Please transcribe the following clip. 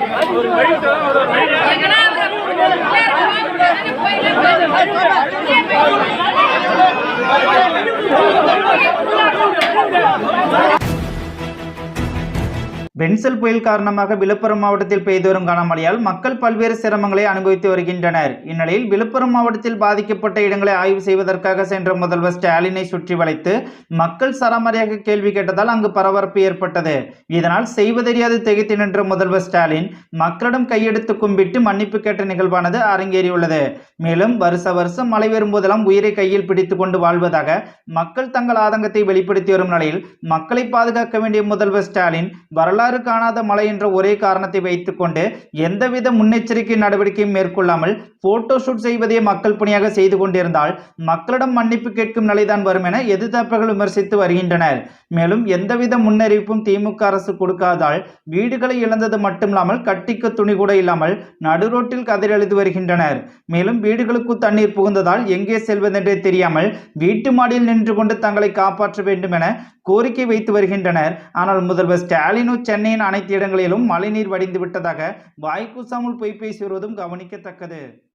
ஒரு பென்சல் புயல் காரணமாக விழுப்புரம் மாவட்டத்தில் பெய்து வரும் கனமழையால் மக்கள் பல்வேறு சிரமங்களை அனுபவித்து வருகின்றனர். இந்நிலையில் விழுப்புரம் மாவட்டத்தில் பாதிக்கப்பட்ட இடங்களை ஆய்வு செய்வதற்காக சென்ற முதல்வர் ஸ்டாலினை சுற்றி வளைத்து மக்கள் சராமரியாக கேள்வி கேட்டதால் அங்கு பரபரப்பு ஏற்பட்டது. இதனால் செய்வதறியாது திகைத்து நின்ற முதல்வர் ஸ்டாலின் மக்களிடம் கையெடுத்து கும்பிட்டு மன்னிப்பு கேட்ட நிகழ்வானது அரங்கேறியுள்ளது. மேலும் வருஷ வருஷம் மழை வரும்போதெல்லாம் உயிரை கையில் பிடித்துக் கொண்டு வாழ்வதாக மக்கள் தங்கள் ஆதங்கத்தை வெளிப்படுத்தி வரும் நிலையில் மக்களை பாதுகாக்க வேண்டிய முதல்வர் ஸ்டாலின் வரலாறு வரலாறு காணாத மழை என்ற ஒரே காரணத்தை வைத்துக்கொண்டு எந்தவித முன்னெச்சரிக்கை நடவடிக்கையும் மேற்கொள்ளாமல் போட்டோ ஷூட் செய்வதே மக்கள் பணியாக செய்து கொண்டிருந்தால் மக்களிடம் மன்னிப்பு கேட்கும் நிலைதான் வரும் என எதிர்த்தரப்புகள் விமர்சித்து வருகின்றனர். மேலும் எந்தவித முன்னறிவிப்பும் திமுக அரசு கொடுக்காதால் வீடுகளை இழந்தது மட்டுமில்லாமல் கட்டிக்க துணி கூட இல்லாமல் நடுரோட்டில் கதறெழுது வருகின்றனர். மேலும் வீடுகளுக்கு தண்ணீர் புகுந்ததால் எங்கே செல்வதென்றே தெரியாமல் வீட்டு மாடியில் நின்று கொண்டு தங்களை காப்பாற்ற வேண்டும் என கோரிக்கை வைத்து வருகின்றனர். ஆனால் முதல்வர் ஸ்டாலினும் சென்னை சென்னையின் அனைத்து இடங்களிலும் மழைநீர் வடிந்து விட்டதாக வாய்க்கூசாமல் பொய் பேசி வருவதும் கவனிக்கத்தக்கது.